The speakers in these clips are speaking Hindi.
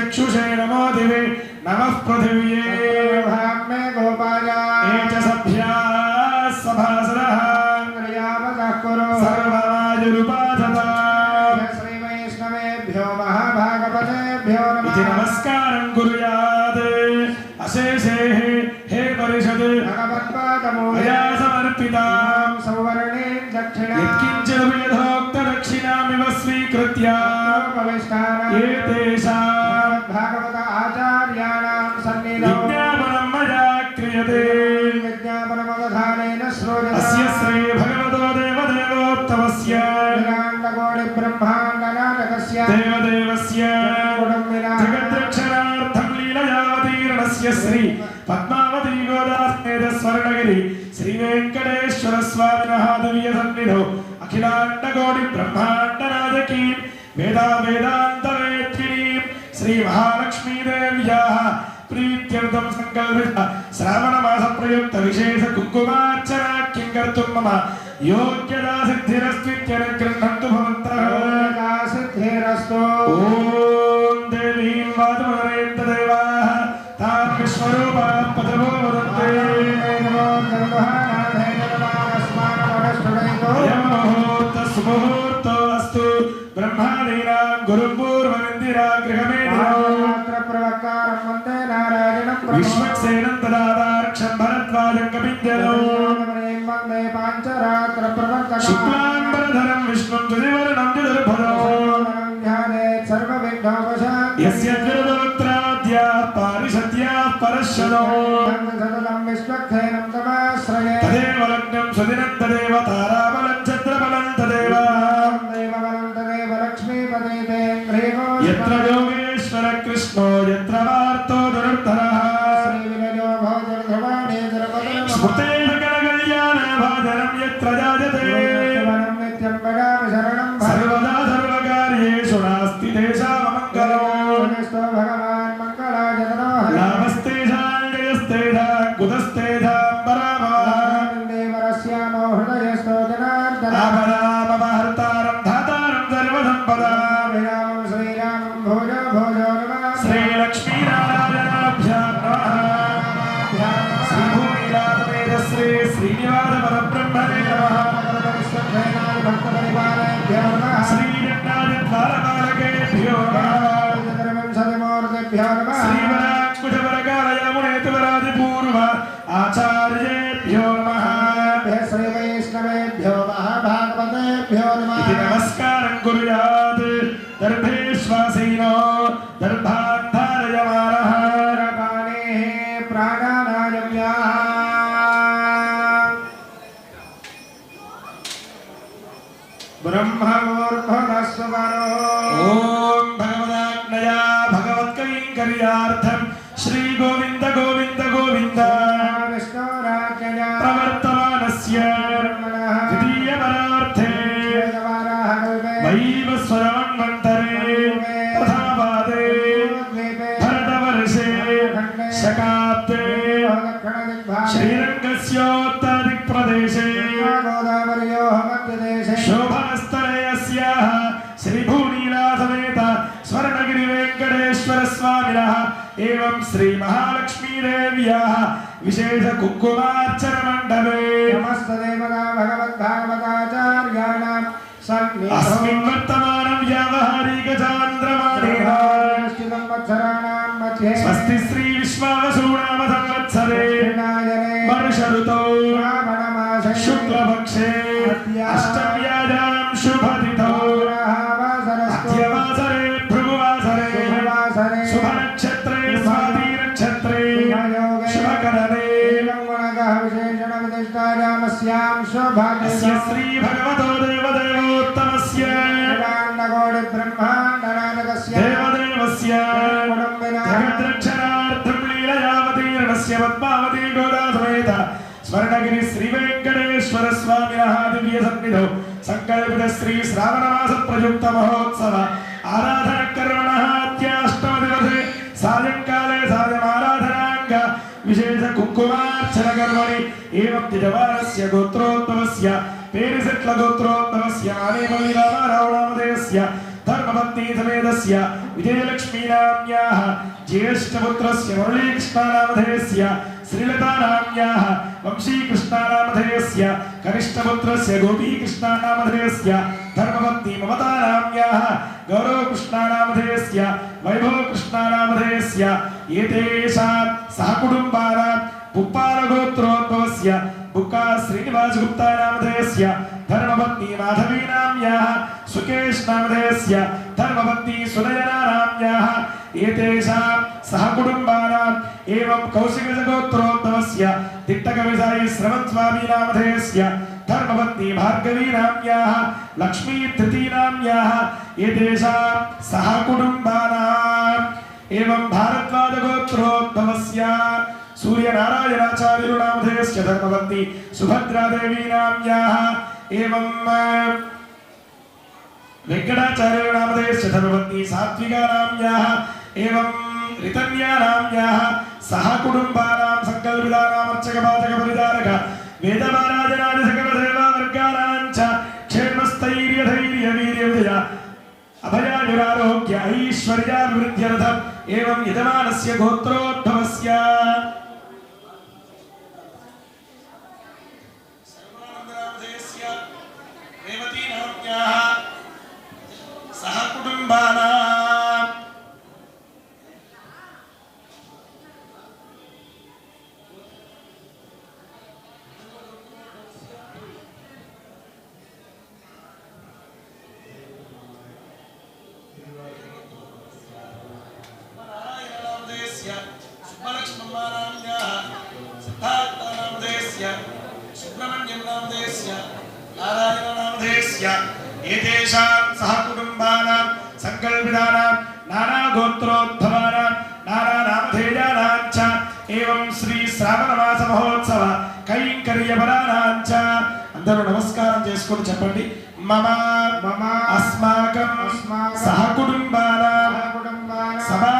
चक्षुषे नमो दिवे नमः पृथिव्ये। ये च सभ्याः कुरु सर्ववायुरुपाधता श्रीवैष्णवेभ्यो महाभागवतेभ्यो इति नमः नमस्कारं कुर्यात् अशेषे हे परिषद्। भगवत्पादमूले। मया समर्पितां सौवर्णे दक्षिणा। स्वीकृत्य। एतेषां भागवत अस्य श्री भगवतो देवदेवोत्तमस्य ब्रह्माण्डकोटिब्रह्माण्डनाटकस्य देवदेवस्य जगद्रक्षणार्थं लीलयावतीर्णस्य श्री पद्मावती गोदास्मेध स्वर्णगिरि श्रीवेङ्कटेश्वर स्वामिनः दिव्यसन्निधौ अखिलाण्डकोटि ब्रह्माण्डनायकीं वेदा वेदान्तवेत्रिणीं श्रीमहालक्ष्मीदेव्याः ప్రీత్యర్థం సంకల్పిత శ్రావణ మాస ప్రయుక్త విశేష కుంకుమార్చనాఖ్యం కర్తుం మమ యోగ్యదా సిద్ధిరస్విత్యనుగ్రహంతు భవంతః సిద్ధిరస్తో ఓం దేవీం వాతమరేంద్ర దేవాః తాం విశ్వరూపాః పదవో వదంతే నమో గంగానాథే అస్తు బ్రహ్మాదీనాం గురుపూర్వమందిరాం विश्वक्सेनं तदादाक्षं भरद्वाजं कपिञ्जनो शुक्लाम्बरधरं विष्णुं स्मृते सकलकल्याणभाजनं यत्र जायते नमः श्रीवराङ्कुशवरकालयमुनेतुवरादिपूर्व कल्पे वैवस्वरमन्वन्तरे प्रथमपादे भरतवर्षे शकाब्दे दक्षिणदिग्भागे श्रीरङ्गस्योत्तरदिक्प्रदेशे गोदावर्योः मध्यदेशे शोभनस्थले अस्याः श्रीभूनीनाथमेत स्वर्णगिरिवेङ्कटेश्वरस्वामिनः एवं श्रीमहालक्ष्मीदेव्याः विशेषकुङ्कुमार्चनमण्डले शुक्लपक्षे अष्टम्यायां शुभतिथौ वासरस्तु मध्यवासरे भृगुवासरे शुभवासरे शुभनक्षत्रे स्वातिनक्षत्रे शुभकरणे एवं गुणगः विशेषणविदिष्टायामस्यां अस्य सौभाग्यस्य స్మరణగిరి శ్రీ వెంకటేశ్వర స్వామి దివ్య సన్నిధౌ. సంకల్పిత శ్రీ శ్రావణమాస ప్రయుక్త మహోత్సవ. ఆరాధన కర్మణ అత్యాష్టమ దివసే సాయంకాలే సాయం ఆరాధనాంగ విశేష కుంకుమార్చన కర్మణి. ఏవం దిజవారస్య గోత్రోత్తమస్య. పేరిసెట్ల గోత్రోత్తమస్య. ఆనేమలి రామ రావణామదేస్య. ధర్మపత్ని సమేతస్య విజయలక్ష్మీనామ్యాః జ్యేష్ఠపుత్రస్య మురళీకృష్ణానామధేయస్య శ్రీలతానామ్యాః వంశీకృష్ణానామధేయస్య కనిష్టపుత్రస్య గోపీకృష్ణానామధేయస్య ధర్మపత్ని మమతానామ్యాః గౌరవకృష్ణానామధేయస్య వైభవకృష్ణానామధేయస్య ఏతేషాం సహకుటుంబానాం పుప్పాలగోత్రోద్భవస్య बुक्का श्रीनिवासगुप्तानामधेयस्य धर्मपत्नी माधवीनाम्याः सुकेशनामधेयस्य धर्मपत्नी सुनयनानाम्याः एतेषां सहकुटुम्बानाम् एवं कौशिकगोत्रोद्भवस्य तिट्टकविसायि श्रवणस्वामीनामधेयस्य धर्मपत्नी भार्गवीनाम्याः लक्ष्मी तृतीनाम्याः एतेषां सहकुटुम्बानाम् एवं సూర్యనారాయణాచార్యులు నామధేయస్య ధర్మవంతి సుభద్రాదేవి నామ్యాః ఏవం వెంకటాచార్యులు నామధేయస్య ధర్మవంతి సాత్వికా నామ్యాః ఏవం రితన్యానామ్యాః సహ కుటుంబానాం సంకల్పితానామర్చక పాతక పరిధారక వేదమారాధనాది సకల దేవావర్గానాం చ క్షేమస్థైర్య ధైర్య వీర్య విజయ అభయాయురారోగ్య ఐశ్వర్యాభివృద్ధ్యర్థం ఏవం యజమానస్య గోత్రోద్భవస్య कुटुम्बानाम् नारायणनामधेयस्य सुब्बलक्ष्मम्मानाम्याः सिद्धार्थनामधेयस्य सुब्रह्मण्यं नामधेयस्य नारायणनामधेयस्य एतेषां सह कुटुम्बानां సంకల్పితానాం నానా గోత్రోద్భవానాం నానా నామధేయానాం ఏవం శ్రీ శ్రావణ మాస మహోత్సవ కైంకర్యపరాణాం చ అందరూ నమస్కారం చేసుకొని చెప్పండి. మమ మమ అస్మాకం సహ కుటుంబానాం సహా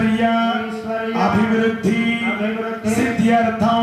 ఐశ్వర్య ఐశ్వర్య అభివృద్ధి అభివృద్ధి సిద్ధ్యర్థం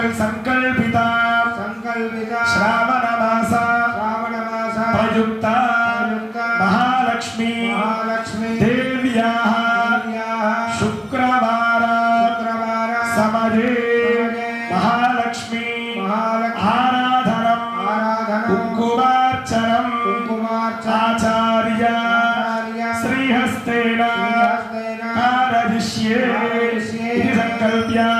సకల్ సంకల్పిత. సంకల్పిత. శ్రావణ మాస శ్రావణ మాస ప్రయుక్త. మహాలక్ష్మి. మహాలక్ష్మి. దేవ్యా శుక్రవార. శుక్రవార. సమజే మహాలక్ష్మి. మహాలక్ష్మి. ఆరాధనం. ఆరాధనం. కుంకుమార్చనం. కుంకుమార్చన. ఆచార్య. ఆచార్య. శ్రీహస్తేన. ఇది సంకల్ప్య.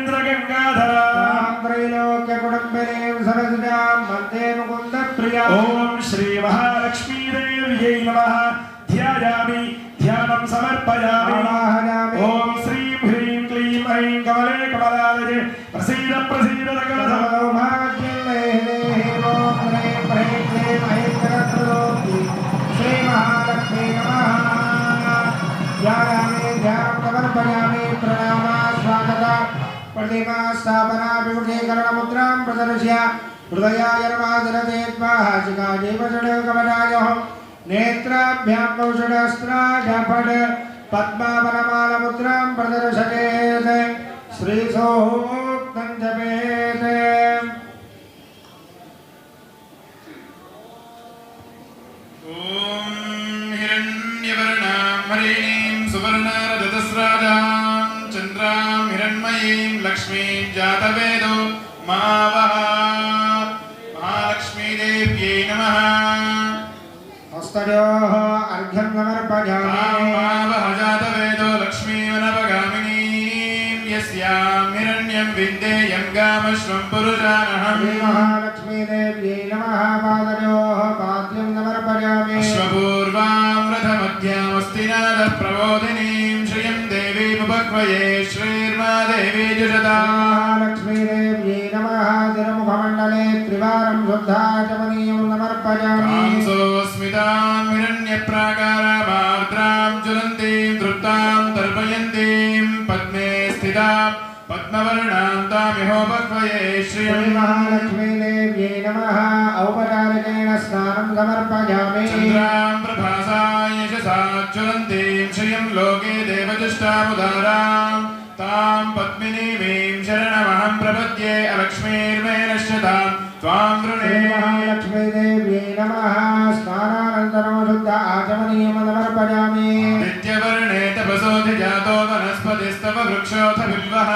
मुकुन्दप्रिया ॐ श्रीमहालक्ष्मीदेव्यै नमः। ध्यायामि ध्यानं समर्पयामि। ॐ श्रीं ह्रीं क्लीं ऐं कमले कमलालये प्रसीद प्रसीद प्रतिमा स्थापना विमुखीकरणमुद्रां प्रदर्श्य। हृदयाय नमादिरते स्वाहा नेत्राभ्यां कौशलस्त्राजफड पद्मावनमालमुद्रां प्रदर्शयेत् श्रीसोक्तं जपेत् ॐ हिरण्यवर्णां हरिणीं, सुवर्णरजतस्राजां, चन्द्रां हिरण्मयीं, लक्ष्मीं जातवेदो मावः हस्तयोः अर्घ्यं समर्पयामि लक्ष्मीमनवगामिनीं यस्यां हिरण्यं विन्देयं गामश्वं पुरुषानहम्। श्रीमहालक्ष्मीदेव्यै नमः पादयोः पाद्यं समर्पयामि अश्वपूर्वां रथमध्यामस्ति नादप्रबोधिनीं श्रियं देवीमुपक्वये श्रीर्मा देवी जुषता महालक्ष्मीदेव्यै नमः तिरुमुखमण्डले त्रिवारं शुद्धाचमनीयं समर्पयामि कांसोऽस्मितां हिरण्यप्राकारामार्द्रां ज्वलन्तीं तृप्तां तर्पयन्तीं पद्मे स्थितां पद्मवर्णां तामिहोपक्वये श्रीमहालक्ष्मीदेव्यै नमः। औपचारिकेण स्नानं समर्पयामि। चन्द्रां प्रभासां यशसा ज्वलन्तीं श्रियं लोके देवजुष्टामुदारां तां पद्मिनीमीं शरणमहं प्रपद्ये अलक्ष्मीर्मे नश्यतां वृणे श्रीमहालक्ष्मीदेव्यै नमः। स्नानानन्तरं शुद्ध आचमनीयं समर्पयामि नित्यवर्णे तपसोऽधिजातो वनस्पतिस्तव वृक्षोऽथ बिल्वः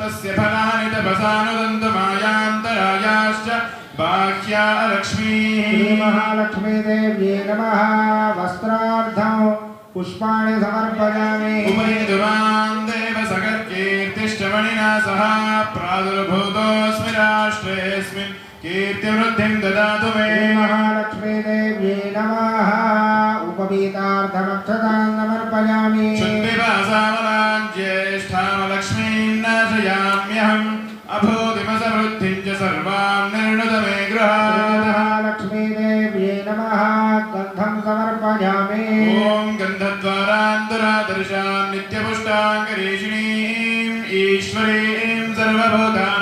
तस्य फलानि तपसानुदन्तु मायान्तरायाश्च बाह्या लक्ष्मीः श्रीमहालक्ष्मीदेव्यै नमः। वस्त्रार्थं पुष्पाणि समर्पयामि। देव सकर्कीर्तिश्च मणिना सह प्रादुर्भूतोऽस्मि राष्ट्रेऽस्मिन् कीर्तिवृद्धिं ददातु मे। श्रीमहालक्ष्मीदेव्यै नमः। उपवीतार्थमक्षतां समर्पयामि शुद्धिवासामलान् ज्येष्ठामलक्ष्मीं नाशयाम्यहम् अभूतिमसमृद्धिं च सर्वां निर्णुत मे गृहात्। श्रीमहालक्ष्मीदेव्यै नमः। गन्धं समर्पयामि। ॐ गन्धद्वारान्तरादर्शां नित्यपुष्टाङ्गरीषिणीम् ईश्वरीं सर्वभूतानां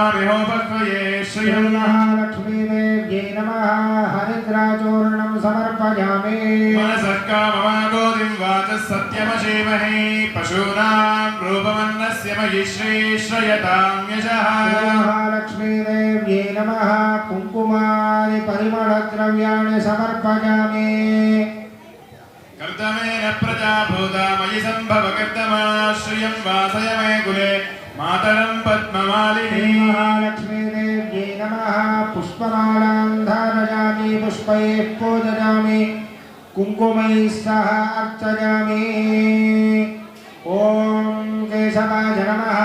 तामिहोपक्वये श्रियम् श्रीमहालक्ष्मीदेव्यै नमः हरिद्राचूर्णं समर्पयामि मनसः काममागोदिं वाचः सत्यमशीमहि पशूनां रूपमन्नस्य मयि श्रीश्रयतां यशः श्रीमहालक्ष्मीदेव्यै नमः कुङ्कुमानि परिमलद्रव्याणि समर्पयामि कर्दमेन प्रजाभूता मयि सम्भव कर्दमा श्रियं वासय मे कुले मातरं पद्ममालिनी। श्रीमहालक्ष्मीदेव्यै नमः। पुष्पमालां धारयामि पुष्पैः पूजयामि कुङ्कुमैः सह अर्चयामि। ॐ केशवाय नमः।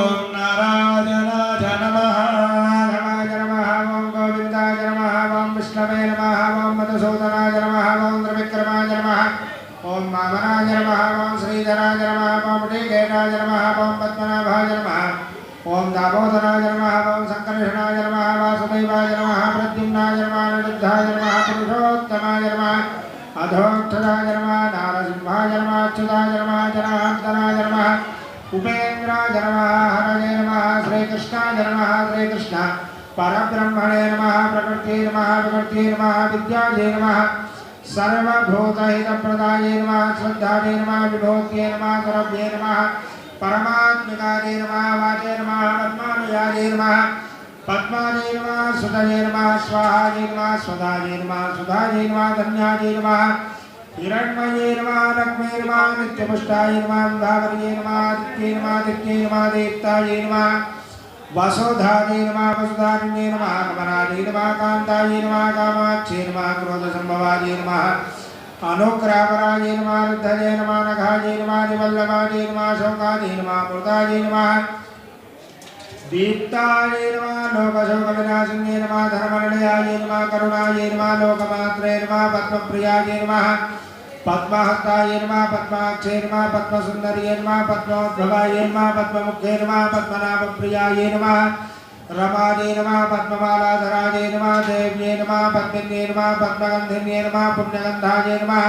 ॐ नारायणाय नमः रामाय नमः। ॐ गोविन्दाय नमः। ॐ विष्णवे नमः। ॐ मधुसूदनाय नमः ॐ त्रिविक्रमाय नमः ॐ वामनाय नमः ॐ श्रीधराय नमः ॐ ऋषिकेशाय नमः ॐ पद्मनाभाय नमः ॐ दामोदराय नमः ॐ सङ्कर्षणाय नमः वासुदेवाय नमः प्रद्युम्नाय नमः निरुद्धाय नमः पुरुषोत्तमाय श्रीकृष्ण। परब्रह्मणे नमः प्रकृते नमः विकृते नमः, विद्याये सर्वभूतहितप्रदाये नमः श्रद्धाये नमः विभूत्ये नमः सुरभ्ये नमः परमात्मिकाये नमः वाचे नमः पद्मानुयाये नमः पद्मायै नमः सुधये नमः स्वाहायै नमः स्वधायै नमः सुधायै नमः धन्यायै नमः हिरण्मये नमः लक्ष्मी नमः नित्यपुष्टाय नमः विभावर्ये नमः आदित्ये नमः आदित्ये नमः देवतायै नमः वसुधायै नमः वसुधारिण्ये नमः कमलायै नमः, कान्तायै नमः कामाक्षे नमः, क्रोधसम्भवायै नमः अनुग्रहपरायै नमः रुद्धये नमः नघायै नमः निवल्लभायै नमः, शोकायै नमः मृतायै नमः, दीप्ताय नमः, लोकशोकविनाशिन्ये नमः धर्मनिलयाय नमः, करुणाय नमः, लोकमात्रे नमः, पद्मप्रियाय नमः पद्महस्ताय नमः पद्माक्षे नमः पद्मसुन्दर्ये नमः पद्मोद्भवाय नमः पद्ममुखे नमः पद्मनाभप्रियाय नमः रमायै नमः पद्ममालाधराय नमः देव्ये नमः पद्मिन्ये नमः पद्मगन्धिन्ये नमः पुण्यगन्धाय नमः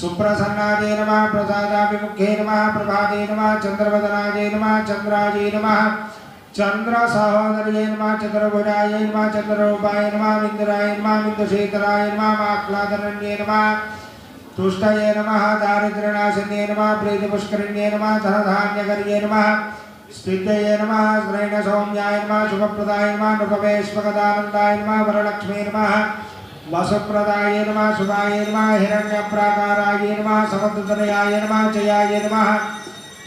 सुप्रसन्नाय नमः प्रसादाभिमुखे नमः प्रभाते नमः चन्द्रवदनाय नमः चन्द्राय नमः चंद्र सहोदर्ये नमः चतुर्भुजाय नमः चतुर्रूपाय नमः तुष्टये नमः, दारिद्र्यनाशिन्ये नमः, प्रीतिपुष्करिण्ये नमः, धनधान्यकर्ये नमः स्थितये नमः श्रेण सौम्याय नमः, शुभप्रदाय नमः नृपवेश्वगदानन्दाय नमः वरलक्ष्मी नमः, वसुप्रदाय नमः, सुधाय नमः, हिरण्यप्राकाराय नमः, समद्रतनयाय नमः, जयाय नमः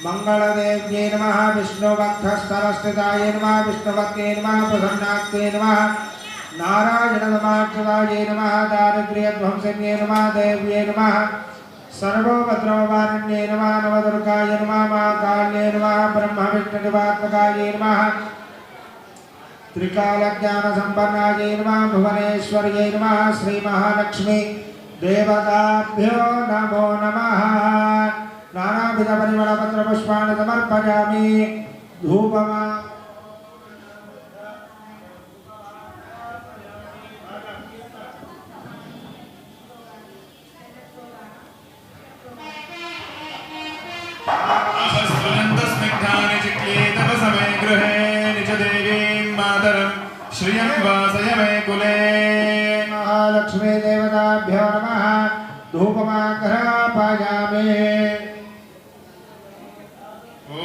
मङ्गलदेव्ये नमः, विष्णुभक्तस्थलस्थिताय नमः विष्णुभक्ते नमः प्रसन्नाक्ते नमः नारायणनमाक्षदाय नमः, दारिद्र्यध्वंसन्ये नमः, देव्ये नमः सर्वोपद्रववारण्ये नमः, नवदुर्गाय नमः, महाकाल्ये नमः, ब्रह्मविष्णुदिवात्मकाय नमः, त्रिकालज्ञानसम्पन्नाय नमः, भुवनेश्वर्यै नमः, श्रीमहालक्ष्मी देवताभ्यो नमो नमः। नानाविधपरिमलपत्रपुष्पाणि समर्पयामि। धूपमा चिक्ले तव समे गृहे निज देवीं मातरं श्रियं वासय मे कुले महालक्ष्मी देवताभ्यो नमः। धूपमाग्रहापायामि ॐ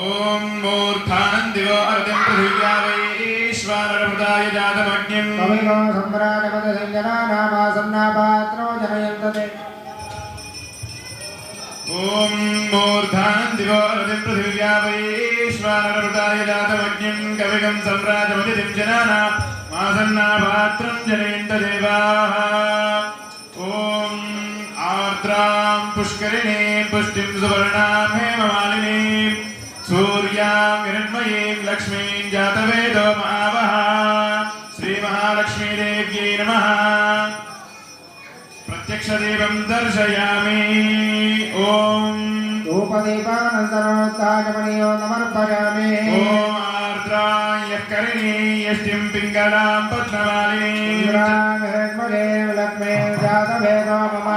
मूर्धानन्दिवो अर्घ्यं पृथिव्या वैश्वानरमृताय जातमग्निम्। कविनो सम्राजमदसञ्जनानामासन्नापात्रो ॐ मूर्धानन्दिवो अर्घ्यं पृथिव्या वैश्वानरमृताय जातमग्निम् कविगं सम्राजमतिथिं जनाना मासन्नापात्रं जनयन्त देवाः ॐ आर्द्रां पुष्करिणीं पुष्टिं सुवर्णां हेममालिनीं सूर्यां हिरण्मयीं लक्ष्मीं जातवेदो महावः धूपदीपानन्तरोत्ताजमनीयो समर्पयामि ॐ आर्द्रां यः करिणी यष्टिं पिङ्गलां पद्ममालिनीं इन्द्राङ्गहिरण्मये लक्ष्मे जातभेदो ममामः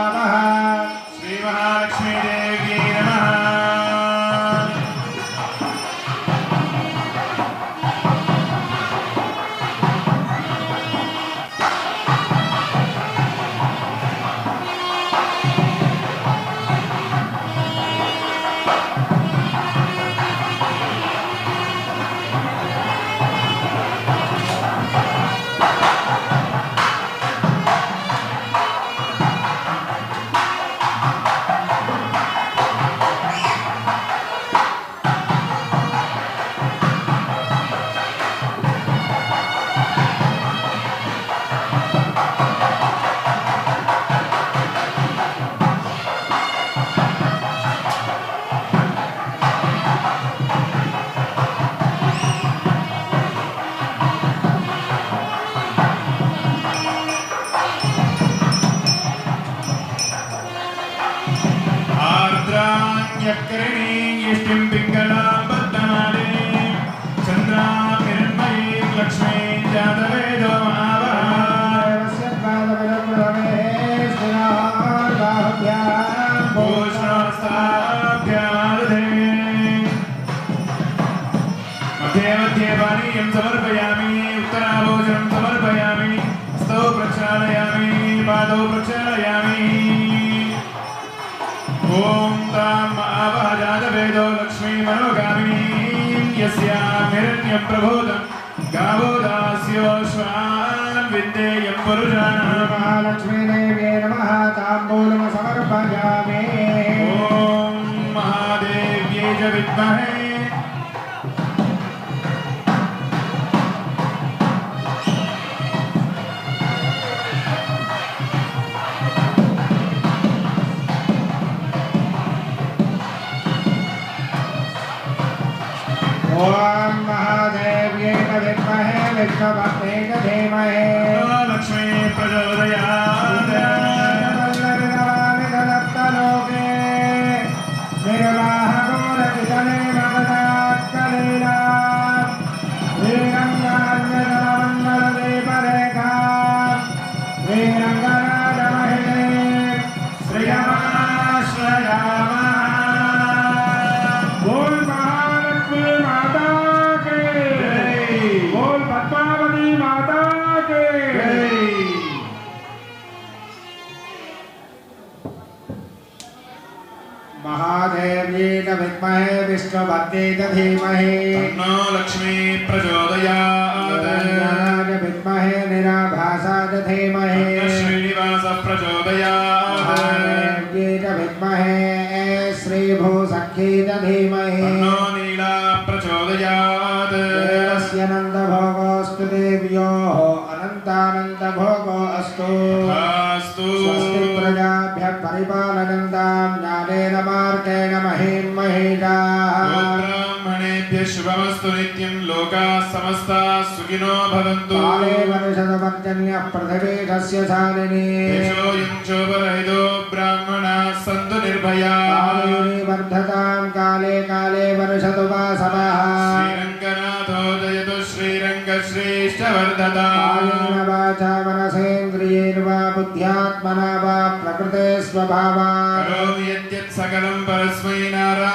Venga la महालक्ष्मीदेव्यै नमः ताम्बूलं समर्पयामि। ॐ महादेव्यै च विद्महे। ॐ महादेव्यै च विद्महे विष्णुभक्त्यै च धीमहि। लक्ष्मी प्रचोदयात् च धीमहि। तन्नो लक्ष्मी प्रचोदयात् विद्महे निराभासाय धीमहि। श्रीनिवासः प्रचोदयात्। विद्महे श्रीभूसख्यै धीमहि। तन्नो नीला प्रचोदयात्। देवस्य नन्दभोगोऽस्तु देव्योः अनन्तानन्दभोगो अस्तु स्वस्ति प्रजाभ्यः परिपालनन्तां సమస్తు నిత్యం లోకా సమస్త సుఖినో భవంతు కాలే పరిషదవర్జన్య పృథవే కస్య ధారిణి యశో యుంచోపరహితో బ్రాహ్మణా సంతు నిర్భయా వర్ధతాం కాలే కాలే పరిషదు వాసవః శ్రీరంగనాథో జయతు శ్రీరంగ శ్రేష్టవర్ధతా వాచా మనసేంద్రియేణ వా బుద్ధ్యాత్మనా వా ప్రకృతే స్వభావా కరోమి యత్యత్ సకలం పరస్मै నారాయణ